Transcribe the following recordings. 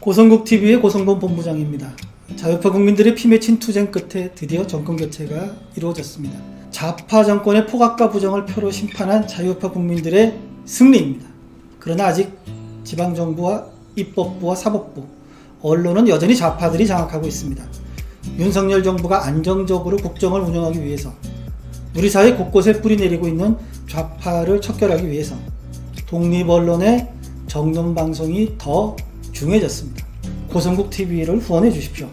고성국 TV의 고성범 본부장입니다. 자유파 국민들의 피 맺힌 투쟁 끝에 드디어 정권 교체가 이루어졌습니다. 좌파 정권의 포각과 부정을 표로 심판한 자유파 국민들의 승리입니다. 그러나 아직 지방 정부와 입법부와 사법부, 언론은 여전히 좌파들이 장악하고 있습니다. 윤석열 정부가 안정적으로 국정을 운영하기 위해서 우리 사회 곳곳에 뿌리 내리고 있는 좌파를 척결하기 위해서 독립 언론의 정론 방송이 더 중요해졌습니다. 고성국 TV를 후원해 주십시오.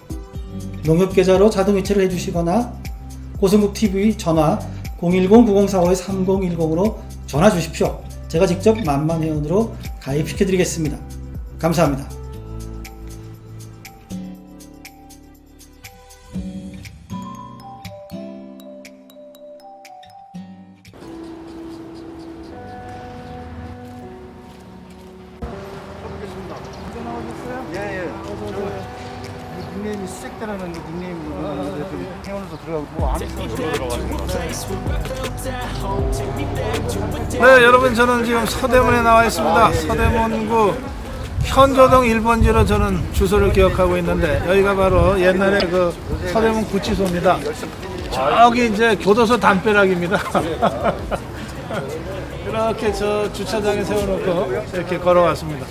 농협 계좌로 자동 이체를 해 주시거나 고성국 TV 전화 010-9045-3010으로 전화 주십시오. 제가 직접 만만 회원으로 가입시켜 드리겠습니다. 감사합니다. 저는 지금 서대문에 나와 있습니다. 서대문구 현조동 1번지로 저는 주소를 기억하고 있는데 여기가 바로 옛날에 그 서대문 구치소입니다. 저기 이제 교도소 담벼락입니다. 이렇게 저 주차장에 세워놓고 이렇게 걸어왔습니다.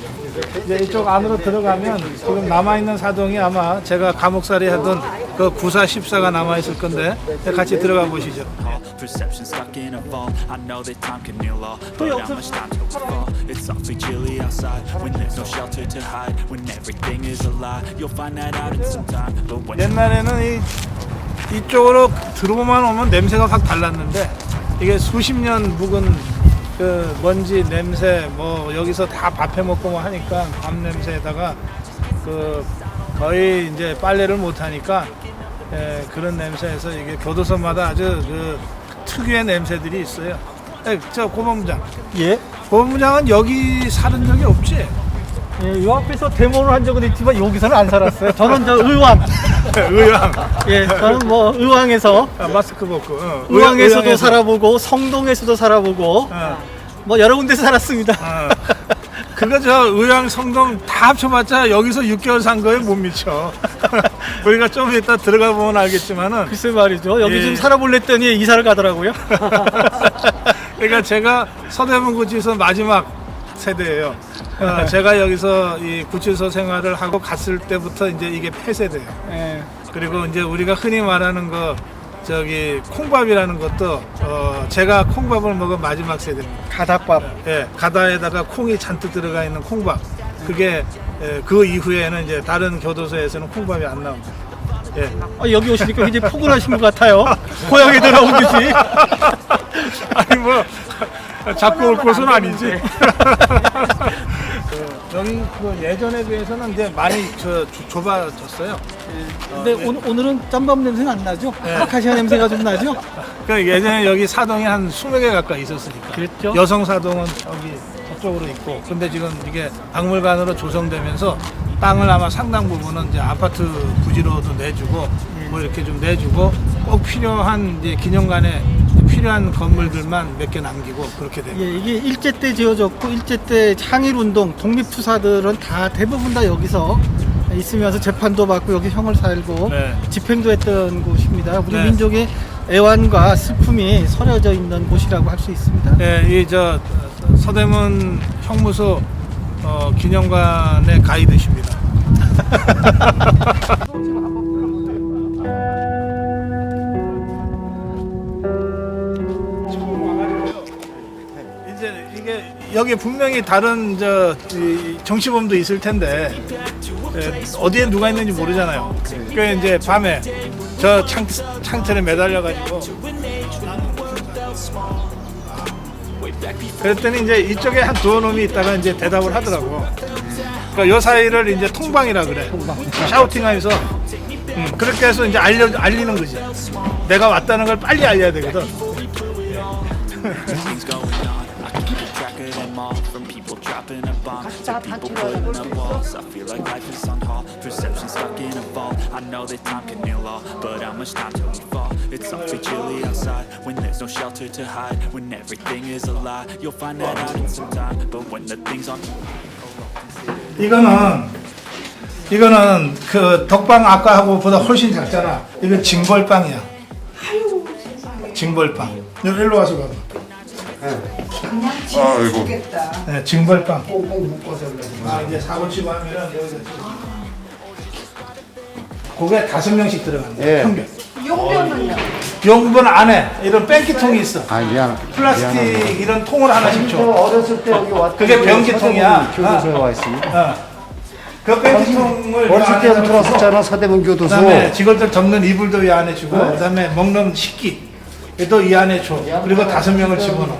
이제 이쪽 안으로 들어가면 지금 남아있는 사동이 아마 제가 감옥살이 하던 그 구사 14가 남아 있을 건데 같이 들어가 보시죠. Perception stuck in a vault. I know that time can heal all, but how much time till we fall? It's awfully chilly outside when there's no shelter to hide. When everything is a lie, you'll find that out in some time. But when 옛날에는 이 이쪽으로 들어오만 오면 냄새가 확 달랐는데 이게 수십 년 묵은 그 먼지 냄새 뭐 여기서 다 밥해 먹고 뭐 하니까 밥 냄새에다가 그 거의 이제 빨래를 못 하니까 예, 그런 냄새에서 이게 교도소마다 아주 그 특유의 냄새들이 있어요. 예, 저 고범부장, 예. 고범부장은 여기 살은 적이 없지? 예, 요 앞에서 데모를 한 적은 있지만 여기서는 안 살았어요. 저는 저 의왕. 의왕, 예, 저는 뭐 의왕에서 아, 마스크 벗고, 어, 의왕에서도 의왕에서. 살아보고 성동에서도 살아보고 어. 뭐 여러 군데서 살았습니다. 아, 그거 저 의왕 성동 다 합쳐봤자 여기서 6개월 산 거에 못 미쳐. 우리가 좀 이따 들어가 보면 알겠지만은 글쎄 말이죠. 여기 예. 좀 살아볼래 했더니 이사를 가더라고요. 그러니까 제가 서대문 구치소 마지막 세대예요. 어, 제가 여기서 이 구치소 생활을 하고 갔을 때부터 이제 이게 폐쇄돼요. 예. 그리고 이제 우리가 흔히 말하는 거 저기 콩밥이라는 것도 어, 제가 콩밥을 먹은 마지막 세대입니다. 가닥밥. 예, 가다에다가 콩이 잔뜩 들어가 있는 콩밥. 그게 예, 그 이후에는 이제 다른 교도소에서는 콩밥이 안 나옵니다. 예. 아, 여기 오시니까 굉장히 포근하신 것 같아요. 고향에 돌아오듯이. 아니 뭐 자꾸 올 곳은 아니지. 여기 그 예전에 비해서는 이제 많이 저 좁- 좁아졌어요. 근데 오늘, 오늘은 짬밥 냄새는 안 나죠? 네. 아카시아 냄새가 좀 나죠? 그러니까 예전에 여기 사동이 한 20개 가까이 있었으니까. 그랬죠. 여성 사동은 여기 저 쪽으로 있고. 근데 지금 이게 박물관으로 조성되면서 땅을 아마 상당 부분은 이제 아파트 부지로도 내주고 뭐 이렇게 좀 내주고 꼭 필요한 이제 기념관에 필요한 건물들만 몇 개 남기고 그렇게 돼요. 예, 이게 일제 때 지어졌고 일제 때 항일 운동, 독립 투사들은 다 대부분 다 여기서 있으면서 재판도 받고 여기 형을 살고 네. 집행도 했던 곳입니다. 우리 네. 민족의 애환과 슬픔이 서려져 있는 곳이라고 할 수 있습니다. 예, 이저 서대문 형무소 어, 기념관의 가이드십니다. 이제 이게 여기 분명히 다른 저 이, 정치범도 있을 텐데 예, 어디에 누가 있는지 모르잖아요. 그 이제 밤에 저 창, 창틀에 매달려 가지고 그랬더니 이제 이쪽에 한 두어 놈이 있다가 이제 대답을 하더라고. 그러니까 요 사이를 이제 통방이라 그래. 샤우팅하면서 음, 그렇게 해서 이제 알려 알리는 거지. 내가 왔다는 걸 빨리 알려야 되거든. things going on, I can keep track of them all. From people dropping a bomb to people putting up walls. I feel like life is on hold, perception stuck in a vault. I know that time can heal all, but how much time till we fall? It's awfully chilly outside when there's no shelter to hide. When everything is a lie, you'll find that out in some time. But when the things on 이거는 이거는 그 덕방 아까 하고 보다 훨씬 작잖아. 이건 징벌빵이야. 징벌빵. 여기 일로 와서 봐봐. 아이고. 네, 징벌빵. 꽁꽁 묶어서 아 이제 사고 치고 하면은 여기서 그게 다섯 명씩 들어간다. 예. 평균. 용변은요? 용분 안에 이런 뺑기통이 있어. 아 미안. 플라스틱 이런 통을 하나씩 저 줘. 어렸을 때 여기 왔. 그게 변기통이야. 교도소에 와 있습니다. 어. 그 뺑기통을 어렸을 그 넣어서 들었었잖아 서대문 교도소. 그다음에 직원들 접는 이불도 이 안에 주고 그다음에 먹는 식기 또이 안에 줘 그리고 다섯 명을 집어넣어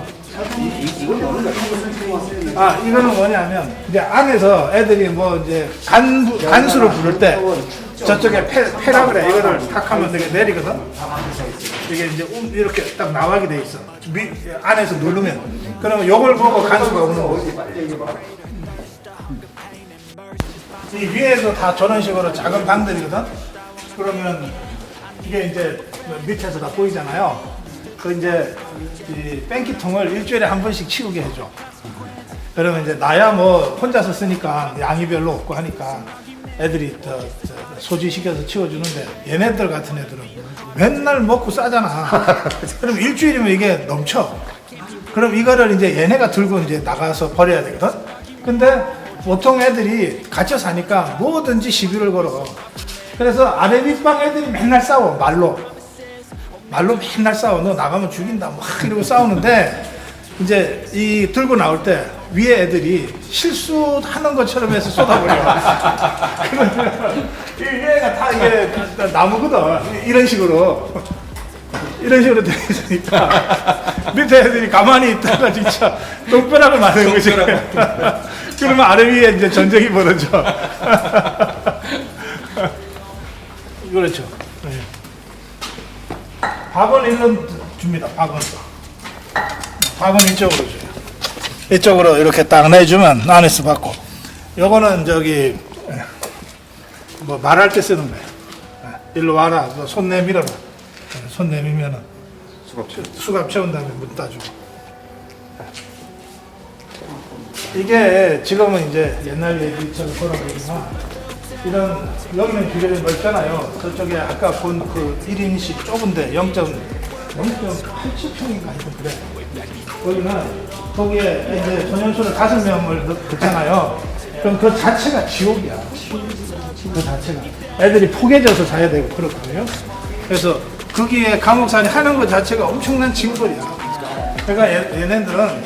아 이거는 뭐냐면 이제 안에서 애들이 뭐 이제 간 간수를 부를 때 저쪽에 패, 패라 그래 이거를 탁 하면 되게 내리거든 이게 이제 움- 이렇게 딱 나가게 돼 있어 미, 안에서 누르면 그러면 요걸 보고 간수가 오는 거지 이 위에도 다 저런 식으로 작은 방들이거든. 그러면 이게 이제 밑에서 다 보이잖아요. 그 이제 이 뺑기통을 일주일에 한 번씩 치우게 해줘. 그러면 이제 나야 뭐 혼자서 쓰니까 양이 별로 없고 하니까 애들이 저, 저 소지시켜서 치워주는데 얘네들 같은 애들은 맨날 먹고 싸잖아. 그럼 일주일이면 이게 넘쳐. 그럼 이거를 이제 얘네가 들고 이제 나가서 버려야 되거든. 근데 보통 애들이 갇혀 사니까 뭐든지 시비를 걸어. 그래서 아래 밑방 애들이 맨날 싸워 말로. 말로 맨날 싸워. 너 나가면 죽인다. 막 이러고 싸우는데 이제 이 들고 나올 때 위에 애들이 실수하는 것처럼 해서 쏟아버려. 그러면 이 위에가 다 이게 나무거든. 이런 식으로. 이런 식으로 돼 있으니까 밑에 애들이 가만히 있다가 진짜 똥벼락을 맞는 거지. 그러면 아래 위에 이제 전쟁이 벌어져. 그렇죠. 네. 밥은 일로 줍니다. 밥은. 밥은 이쪽으로 줘요. 이쪽으로 이렇게 딱 내주면 안에서 받고. 요거는 저기 뭐 말할 때 쓰는 거예요. 예, 일로 와라. 너손 내밀어라. 예, 손 내밀면은 수갑, 수갑 채운 다음에 문 따주고. 이게 지금은 이제 옛날 얘기처럼 돌아가지만 이런 여기는 비례를 넓잖아요. 저쪽에 아까 본 그 1인씩 좁은데 0. 0.87평인가 하여튼 그래. 거기는 거기에 이제 전연수를 다섯 명을 넣- 넣잖아요. 그럼 그 자체가 지옥이야. 그 자체가. 애들이 포개져서 자야 되고 그렇거든요. 그래서 거기에 감옥살이 하는 것 자체가 엄청난 징벌이야. 그러니까 얘, 얘네들은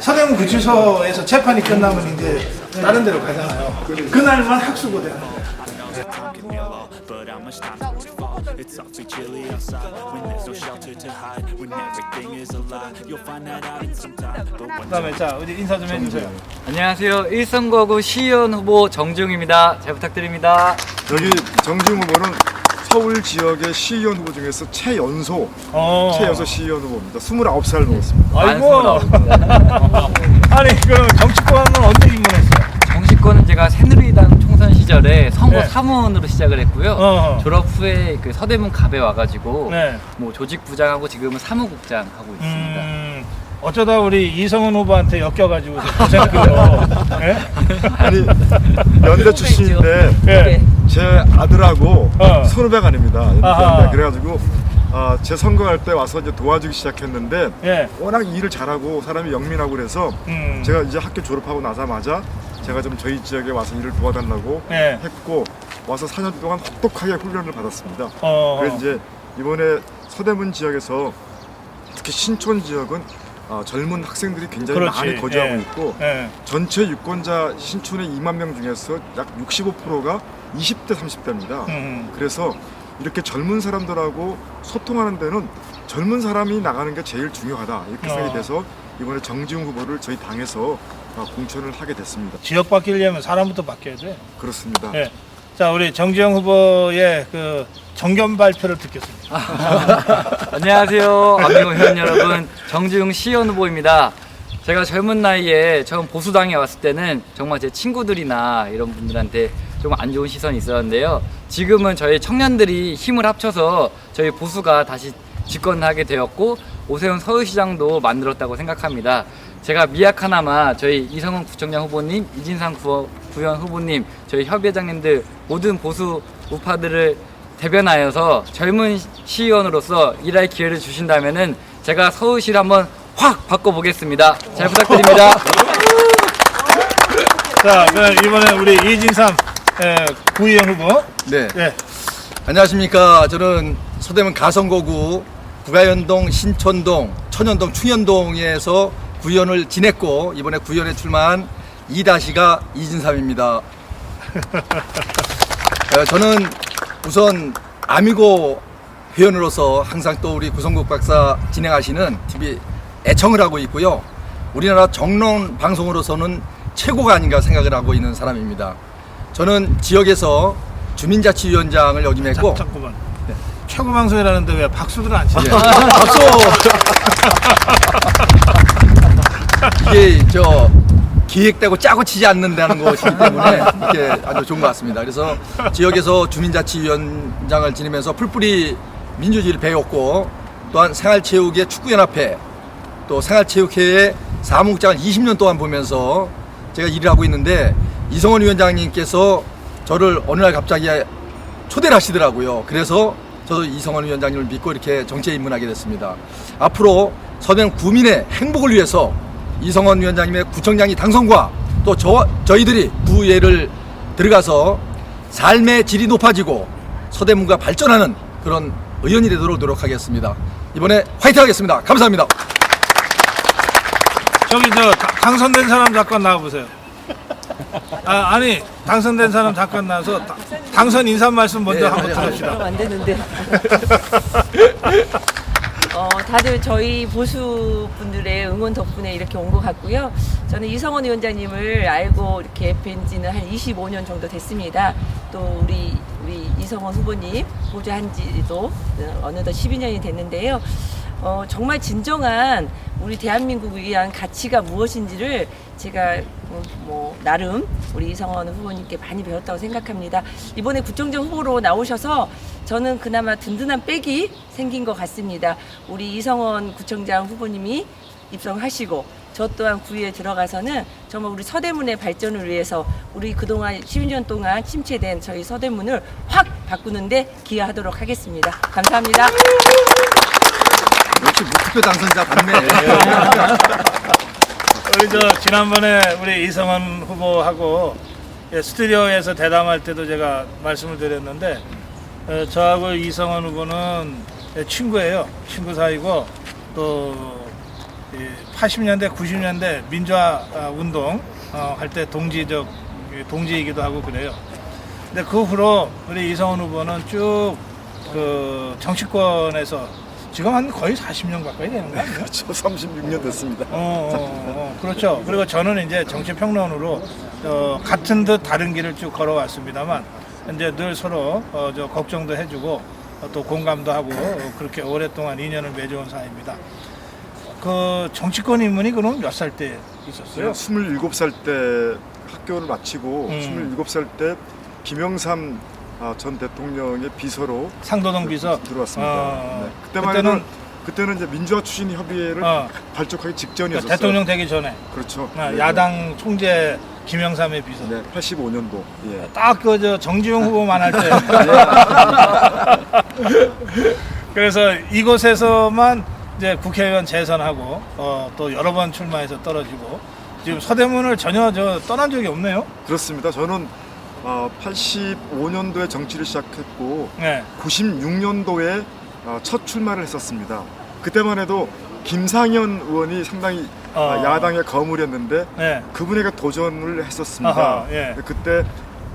서대문 구치소에서 재판이 끝나면 이제 다른 데로 가잖아요. 그날만 학수고대 하는 거야. It's awfully chilly outside when there's no shelter to hide. When everything is a lie, you'll find that out in some time. But when 그다음에 자 어디 인사 좀 해주세요. 안녕하세요. 일선거구 시의원 후보 정지웅입니다. 잘 부탁드립니다. 여기 정지웅 후보는 서울 지역의 시의원 후보 중에서 최연소 어. 최연소 시의원 후보입니다. 29살 먹었습니다. 아이고. 반갑습니다. 아니 그럼 정치권은 언제 입문했어요? 정치권은 제가 새누리당 총선 시절에 선거 네. 사무원으로 시작을 했고요. 어허. 졸업 후에 그 서대문 갑에 와가지고 네. 뭐 조직 부장하고 지금은 사무국장 하고 있습니다. 음, 어쩌다 우리 이성훈 후보한테 엮여가지고 고생했어요. 예? 아니 연대 출신인데 예. 제 아들하고 어. 선후배가 아닙니다. 아하. 연대 그래가지고 아, 제 선거할 때 와서 이제 도와주기 시작했는데 예. 워낙 일을 잘하고 사람이 영민하고 그래서 음. 제가 이제 학교 졸업하고 나자마자 제가 좀 저희 지역에 와서 일을 도와달라고 예. 했고 와서 4년 동안 혹독하게 훈련을 받았습니다. 어. 그래서 이제 이번에 서대문 지역에서 특히 신촌 지역은 어, 젊은 학생들이 굉장히 그렇지. 많이 거주하고 예. 있고 예. 전체 유권자 신촌의 2만 명 중에서 약 65%가 20대 30대입니다. 음. 그래서 이렇게 젊은 사람들하고 소통하는 데는 젊은 사람이 나가는 게 제일 중요하다 이렇게 어. 생각이 돼서 이번에 정지웅 후보를 저희 당에서 어, 공천을 하게 됐습니다. 지역 바뀌려면 사람부터 바뀌어야 돼. 그렇습니다. 예. 자 우리 정지영 후보의 그 정견 발표를 듣겠습니다. 안녕하세요. 안민호 회원 여러분. 정지웅 시의원 후보입니다. 제가 젊은 나이에 처음 보수당에 왔을 때는 정말 제 친구들이나 이런 분들한테 좀 안 좋은 시선이 있었는데요. 지금은 저희 청년들이 힘을 합쳐서 저희 보수가 다시 집권하게 되었고 오세훈 서울시장도 만들었다고 생각합니다. 제가 미약 하나만 저희 이성훈 구청장 후보님, 이진상 구 구현 후보님, 저희 협의회장님들 모든 보수 우파들을 대변하여서 젊은 시의원으로서 일할 기회를 주신다면은 제가 서울시를 한번 확 바꿔보겠습니다. 잘 부탁드립니다. 자, 그럼 이번에 우리 이진삼 예, 구의원 후보. 네. 예. 안녕하십니까. 저는 서대문 가성고구 구가연동, 신촌동, 천연동, 충현동에서 구의원을 지냈고 이번에 구의원에 출마한 이다시가 이진삼입니다. 어, 저는 우선 아미고 회원으로서 항상 또 우리 구성국 박사 진행하시는 TV 애청을 하고 있고요. 우리나라 정론 방송으로서는 최고가 아닌가 생각을 하고 있는 사람입니다. 저는 지역에서 주민자치위원장을 역임했고 자, 잠깐만. 최고 방송이라는데 왜 박수들 안 치죠? 예. 박수! 이게 저 기획되고 짜고 치지 않는다는 것이기 때문에 이렇게 아주 좋은 것 같습니다. 그래서 지역에서 주민자치위원장을 지내면서 풀뿌리 민주주의를 배웠고 또한 생활체육의 축구연합회 또 생활체육회의 사무국장을 20년 동안 보면서 제가 일을 하고 있는데 이성원 위원장님께서 저를 어느 날 갑자기 초대를 하시더라고요. 그래서 저도 이성원 위원장님을 믿고 이렇게 정치에 입문하게 됐습니다. 앞으로 서대문 구민의 행복을 위해서 이성원 위원장님의 구청장이 당선과 또 저, 저희들이 구의회를 들어가서 삶의 질이 높아지고 서대문과 발전하는 그런 의원이 되도록 노력하겠습니다. 이번에 화이팅 하겠습니다. 감사합니다. 저기 저 다- 당선된 사람 잠깐 나와보세요. 아, 아니 당선된 사람 잠깐 나와서 다- 당선 인사 말씀 먼저 네, 한번 네, 들읍시다. 안 되는데. 어, 다들 저희 보수 분들의 응원 덕분에 이렇게 온 것 같고요. 저는 이성원 위원장님을 알고 이렇게 뵌 지는 한 25년 정도 됐습니다. 또 우리 우리 이성원 후보님 보좌한 지도 어, 어느덧 12년이 됐는데요. 어, 정말 진정한 우리 대한민국을 위한 가치가 무엇인지를 제가 뭐, 뭐 나름 우리 이성원 후보님께 많이 배웠다고 생각합니다. 이번에 구청장 후보로 나오셔서 저는 그나마 든든한 백이 생긴 것 같습니다. 우리 이성원 구청장 후보님이 입성하시고 저 또한 구의에 들어가서는 정말 우리 서대문의 발전을 위해서 우리 그동안 12년 동안 침체된 저희 서대문을 확 바꾸는데 기여하도록 하겠습니다. 감사합니다. 역시 무투표 당선자 같네. 우리 저 지난번에 우리 이성원 후보하고 예, 스튜디오에서 대담할 때도 제가 말씀을 드렸는데 어, 저하고 이성원 후보는 예, 친구예요. 친구 사이고 또 80년대, 90년대 민주화 아, 운동 어, 할 때 동지적 예, 동지이기도 하고 그래요. 근데 그 후로 우리 이성원 후보는 쭉 그 정치권에서 지금 한 거의 40년 가까이 되는 거 아니에요? 저 36년 됐습니다. 어, 어, 어, 그렇죠. 그리고 저는 이제 정치 평론으로 어, 같은 듯 다른 길을 쭉 걸어왔습니다만 이제 늘 서로 어, 저 걱정도 해주고 어, 또 공감도 하고 어, 그렇게 오랫동안 인연을 맺어온 사이입니다. 그 정치권 입문이 그럼 몇 살 때 있었어요? 27살 때 학교를 마치고 음. 27살 때 김영삼 아, 전 대통령의 비서로 상도동 비서 들어왔습니다. 어, 네. 그때만 그때는 해도 그때는 이제 민주화 추진 협의회를 어, 발족하기 그 직전이었어요. 대통령 되기 전에 그렇죠. 아, 네. 야당 총재 김영삼의 비서. 네, 85년도. 예. 딱그 저 정지용 후보만 할 때. 그래서 이곳에서만 이제 국회의원 재선하고 어, 또 여러 번 출마해서 떨어지고 지금 서대문을 전혀 저 떠난 적이 없네요. 그렇습니다. 저는 어, 85년도에 정치를 시작했고 네. 96년도에 어, 첫 출마를 했었습니다. 그때만 해도 김상현 의원이 상당히 어. 아, 야당의 거물이었는데 네. 그분에게 도전을 했었습니다. 아하, 예. 그때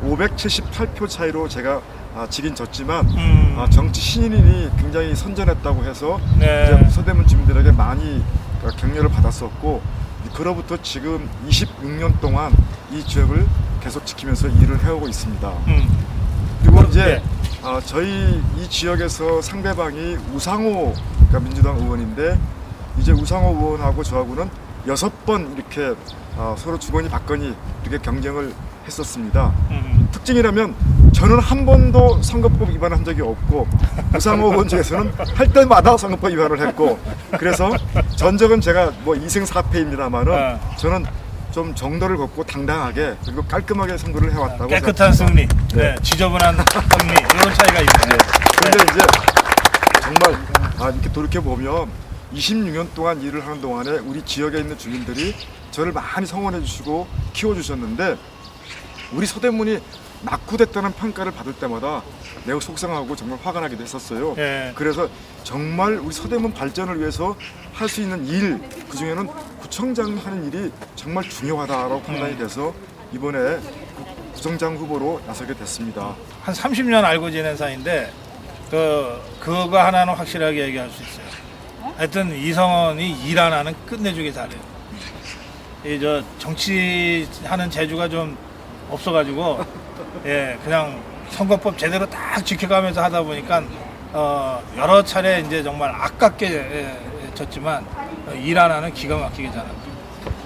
578표 차이로 제가 아, 지긴 졌지만 음. 아, 정치 신인이 굉장히 선전했다고 해서 네. 이제 서대문 주민들에게 많이 어, 격려를 받았었고 그로부터 지금 26년 동안 이 지역을 계속 지키면서 일을 해오고 있습니다. 음. 그리고 네. 이제 아, 저희 이 지역에서 상대방이 우상호 그러니까 민주당 의원인데 이제 우상호 의원하고 저하고는 여섯 번 이렇게 아, 서로 주거니 받거니 이렇게 경쟁을 했었습니다. 음. 특징이라면 저는 한 번도 선거법 위반을 한 적이 없고 우상호 의원 중에서는 할 때마다 선거법 위반을 했고 그래서 전적은 제가 뭐 2승 4패입니다만은 네. 저는 좀 정도를 걷고 당당하게 그리고 깔끔하게 선거를 해왔다고 깨끗한 승리, 네, 지저분한 승리. 이런 차이가 있네요. 근데 이제 정말 아, 이렇게 돌이켜 보면 26년 동안 일을 하는 동안에 우리 지역에 있는 주민들이 저를 많이 성원해 주시고 키워 주셨는데 우리 서대문이 낙후됐다는 평가를 받을 때마다 매우 속상하고 정말 화가 나기도 했었어요. 예. 그래서 정말 우리 서대문 발전을 위해서 할 수 있는 일, 그 중에는 구청장이 하는 일이 정말 중요하다라고 판단이 돼서 이번에 구청장 후보로 나서게 됐습니다. 한 30년 알고 지낸 사이인데 그 그거 하나는 확실하게 얘기할 수 있어요. 하여튼 이성원이 일 하나는 끝내주기 잘해요. 이 저 정치하는 재주가 좀 없어가지고 예 그냥 선거법 제대로 딱 지켜가면서 하다 보니까 어 여러 차례 이제 정말 아깝게 예, 예, 졌지만 어, 일 하나는 기가 막히게 잘합니다.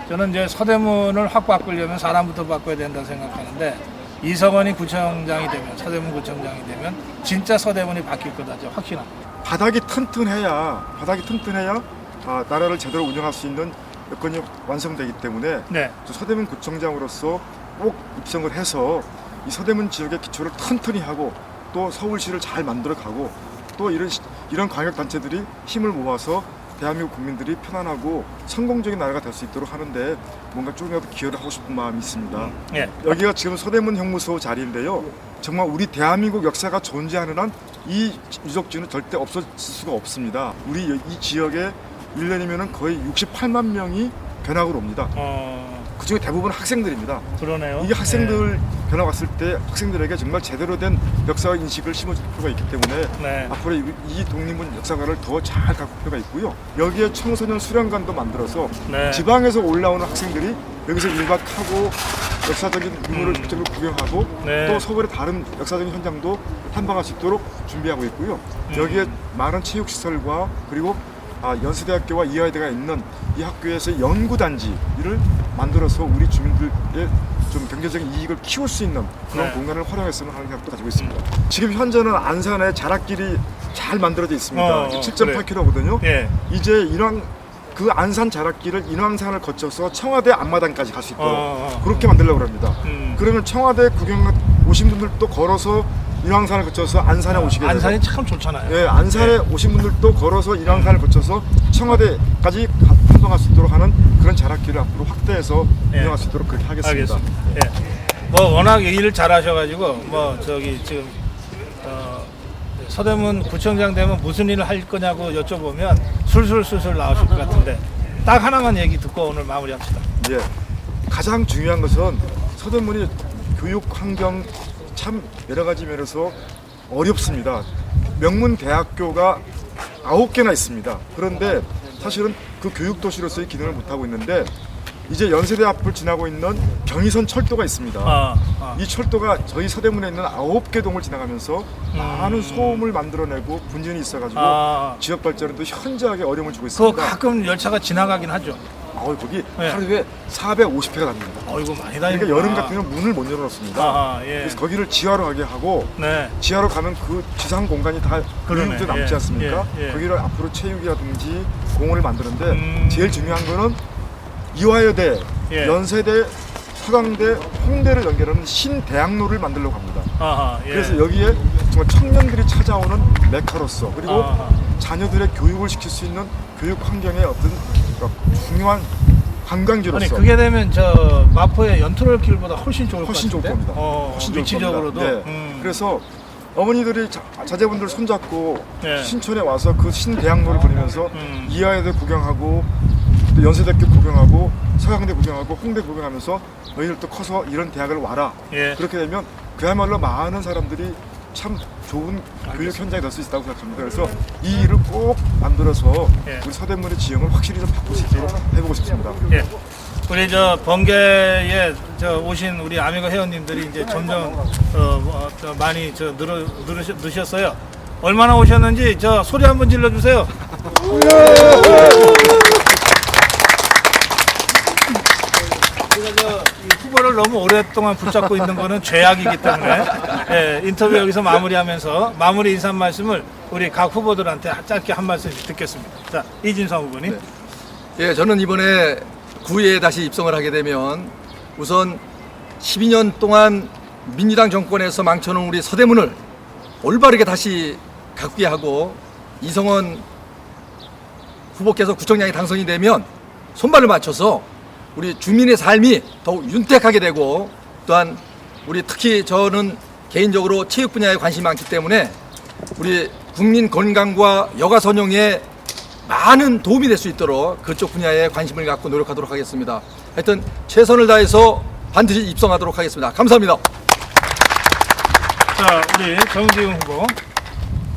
저는 이제 서대문을 확 바꾸려면 사람부터 바꿔야 된다 생각하는데 이성원이 구청장이 되면 서대문 구청장이 되면 진짜 서대문이 바뀔 거다 저 확신합니다. 바닥이 튼튼해야 바닥이 튼튼해야 아, 나라를 제대로 운영할 수 있는 여건이 완성되기 때문에 네. 저 서대문 구청장으로서 꼭 입성을 해서 이 서대문 지역의 기초를 튼튼히 하고 또 서울시를 잘 만들어 가고 또 이런 시- 이런 광역 단체들이 힘을 모아서 대한민국 국민들이 편안하고 성공적인 나라가 될 수 있도록 하는데 뭔가 조금이라도 기여를 하고 싶은 마음이 있습니다. 예. 여기가 지금 서대문 형무소 자리인데요. 정말 우리 대한민국 역사가 존재하는 한 이 유적지는 절대 없어질 수가 없습니다. 우리 이 지역에 1년이면 거의 68만 명이 견학을 옵니다. 어 그 중에 대부분 학생들입니다. 그러네요. 이게 학생들 견학 왔을 때 학생들에게 정말 제대로 된 역사 인식을 심어줄 필요가 있기 때문에 네. 앞으로 이, 이 독립문 역사관을 더 잘 갖고 필요가 있고요. 여기에 청소년 수련관도 만들어서 네. 지방에서 올라오는 학생들이 여기서 일박하고 역사적인 유물을 음. 직접 구경하고 네. 또 서울의 다른 역사적인 현장도 탐방할 수 있도록 준비하고 있고요. 음. 여기에 많은 체육시설과 그리고 아, 연세대학교와 이화여대가 있는 이 학교에서 연구단지를 만들어서 우리 주민들의 좀 경제적인 이익을 키울 수 있는 그런 네. 공간을 활용했으면 하는 생각도 가지고 있습니다. 지금 현재는 안산에 자락길이 잘 만들어져 있습니다. 어, 어, 7.8km거든요. 예. 이제 인왕 그 안산 자락길을 인왕산을 거쳐서 청와대 앞마당까지 갈 수 있도록 어, 어. 그렇게 만들려고 합니다. 음. 그러면 청와대 구경 오신 분들도 걸어서 인왕산을 거쳐서 안산에 오시게 되고 안산이 참 좋잖아요. 예, 안산에 오신 분들도 걸어서 인왕산을 거쳐서 청와대까지 가- 탐방할 수 있도록 하는 그런 자락길을 앞으로 확대해서 예. 운영할 수 있도록 그렇게 하겠습니다. 알겠습니다. 예. 뭐 워낙 일을 잘하셔가지고 뭐 저기 지금 어, 서대문 구청장 되면 무슨 일을 할 거냐고 여쭤보면 술술술술 나오실 것 같은데 딱 하나만 얘기 듣고 오늘 마무리합시다. 예. 가장 중요한 것은 서대문이 교육 환경 참 여러 가지 면에서 어렵습니다. 명문 대학교가 아홉 개나 있습니다. 그런데 사실은 그 교육 도시로서의 기능을 못 하고 있는데 이제 연세대 앞을 지나고 있는 경의선 철도가 있습니다. 아, 아. 이 철도가 저희 서대문에 있는 아홉 개 동을 지나가면서 많은 소음을 만들어내고 분진이 있어가지고 아. 지역 발전에도 현저하게 어려움을 주고 있습니다. 가끔 열차가 지나가긴 하죠. 어, 거기 네. 하루에 450회가 답니다. 어이구 많이 다니고. 그러니까 여름 같은 경우는 문을 못 열어놓습니다. 아, 예. 그래서 거기를 지하로 가게 하고 네. 지하로 가면 그 지상 공간이 다 그러네. 남지 예, 않습니까? 예, 예. 거기를 앞으로 체육이라든지 공원을 만드는데 음. 제일 중요한 거는 이화여대, 예. 연세대, 서강대, 홍대를 연결하는 신대학로를 만들려고 합니다. 아하, 예. 그래서 여기에 정말 청년들이 찾아오는 메카로서 그리고 아하. 자녀들의 교육을 시킬 수 있는 교육 환경의 어떤 중요한 관광지로서 아니 그게 되면 저 마포의 연트롤 길보다 훨씬 좋을 훨씬 것 좋을 같은데. 겁니다. 어, 훨씬 좋을 위치적으로도. 겁니다. 네. 음. 그래서 어머니들이 자, 자제분들 손잡고 네. 신촌에 와서 그 신대학로를 걸으면서 음. 이화여대 구경하고 또 연세대학교 구경하고 서강대 구경하고 홍대 구경하면서 너희들도 커서 이런 대학을 와라. 예. 그렇게 되면 그야말로 많은 사람들이 참 좋은 교육 현장이 될수 있다고 생각합니다. 그래서 이 일을 꼭 만들어서 예. 우리 서대문의 지형을 확실히 좀 바꿀 수 있도록 해보고 싶습니다. 예. 우리 저 번개에 저 오신 우리 아미고 회원님들이 이제 점점 어, 뭐, 저 많이 저 늘어 늘으셨, 느셨어요. 얼마나 오셨는지 저 소리 한번 질러 주세요. 우리가 저이 후보를 너무 오랫동안 붙잡고 있는 거는 죄악이기 때문에 예, 인터뷰 여기서 마무리하면서 마무리 인사 말씀을 우리 각 후보들한테 짧게 한 말씀 듣겠습니다. 자 이진성 후보님. 예, 저는 이번에 구에 다시 입성을 하게 되면 우선 12년 동안 민주당 정권에서 망쳐놓은 우리 서대문을 올바르게 다시 가꾸게 하고 이성원 후보께서 구청장이 당선이 되면 손발을 맞춰서 우리 주민의 삶이 더욱 윤택하게 되고 또한 우리 특히 저는 개인적으로 체육 분야에 관심이 많기 때문에 우리 국민 건강과 여가 선용에 많은 도움이 될 수 있도록 그쪽 분야에 관심을 갖고 노력하도록 하겠습니다. 하여튼 최선을 다해서 반드시 입성하도록 하겠습니다. 감사합니다. 자, 우리 정지웅 후보.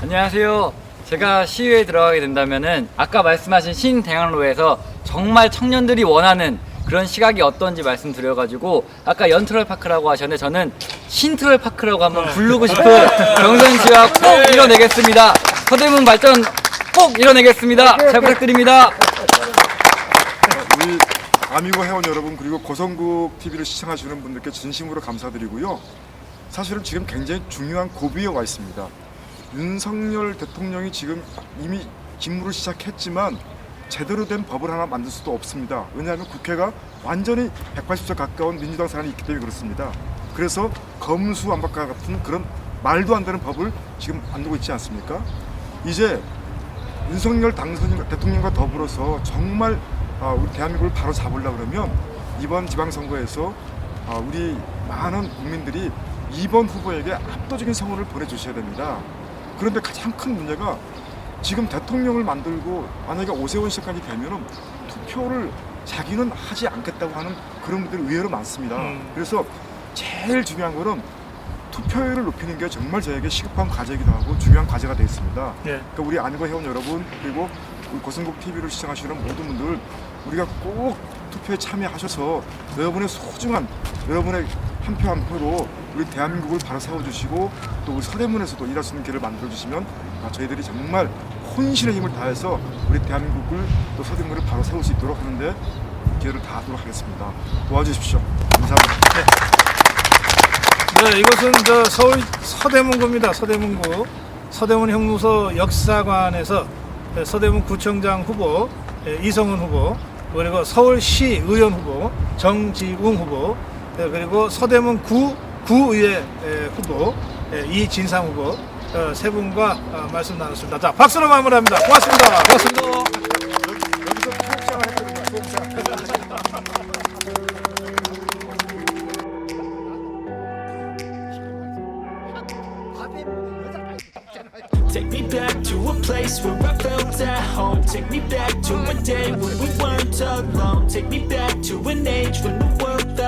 안녕하세요. 제가 시의회에 들어가게 된다면은 아까 말씀하신 신대학로에서 정말 청년들이 원하는 그런 시각이 어떤지 말씀드려가지고 아까 연트럴 파크라고 하셨는데 저는 신트럴 파크라고 한번 부르고 싶은 경선지와 꼭 이뤄내겠습니다. 서대문 발전 꼭 이뤄내겠습니다. 잘 부탁드립니다. 우리 아미고 회원 여러분 그리고 고성국 TV를 시청하시는 분들께 진심으로 감사드리고요. 사실은 지금 굉장히 중요한 고비에 와 있습니다. 윤석열 대통령이 지금 이미 직무를 시작했지만 제대로 된 법을 하나 만들 수도 없습니다. 왜냐하면 국회가 완전히 180석 가까운 민주당 사람이 있기 때문에 그렇습니다. 그래서 검수완박과 같은 그런 말도 안 되는 법을 지금 만들고 있지 않습니까? 이제 윤석열 당선 대통령과 더불어서 정말 아, 우리 대한민국을 바로 잡으려 그러면 이번 지방선거에서 아, 우리 많은 국민들이 2번 후보에게 압도적인 성원을 보내주셔야 됩니다. 그런데 가장 큰 문제가 지금 대통령을 만들고 만약에 오세훈 씨까지 되면은 투표를 자기는 하지 않겠다고 하는 그런 분들이 의외로 많습니다. 음. 그래서 제일 중요한 거는 투표율을 높이는 게 정말 저에게 시급한 과제이기도 하고 중요한 과제가 되어 있습니다. 예. 그러니까 우리 안과 회원 여러분 그리고 우리 고성국 TV를 시청하시는 모든 분들 우리가 꼭 투표에 참여하셔서 여러분의 소중한 여러분의 한 표 한 표로 우리 대한민국을 바로 세워주시고 또 우리 서대문에서도 일할 수 있는 길을 만들어주시면 아, 저희들이 정말 혼신의 힘을 다해서 우리 대한민국을 또 서대문을 바로 세울 수 있도록 하는데 기회를 다하도록 하겠습니다. 도와주십시오. 감사합니다. 네, 이것은 저 서울 서대문구입니다. 서대문구. 서대문 형무소 역사관에서 서대문 구청장 후보 예, 이성훈 후보 그리고 서울시 의원 후보 정지웅 후보 예, 그리고 서대문 구 구의회 예, 후보 예, 이진상 후보 어, 세 분과 어, 말씀 나눴습니다. 자, 박수로 마무리합니다. 고맙습니다. 고맙습니다. Take me back to a place where I felt at home. Take me back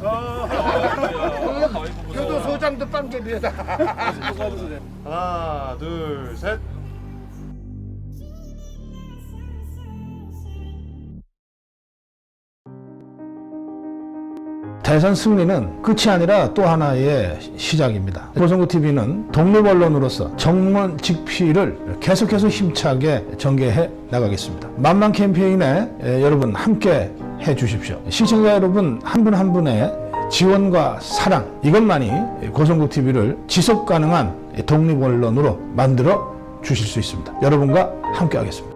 It all. 하나, 둘, 셋. 대선 승리는 끝이 아니라 또 하나의 시작입니다. 보성구 TV는 독립 언론으로서 정원 직피를 계속해서 힘차게 전개해 나가겠습니다. 만만 캠페인에 에, 여러분 함께 해 주십시오. 시청자 여러분 한 분한 분의 지원과 사랑 이것만이 고성구 TV를 지속 가능한 독립 언론으로 만들어 주실 수 있습니다. 여러분과 함께 하겠습니다.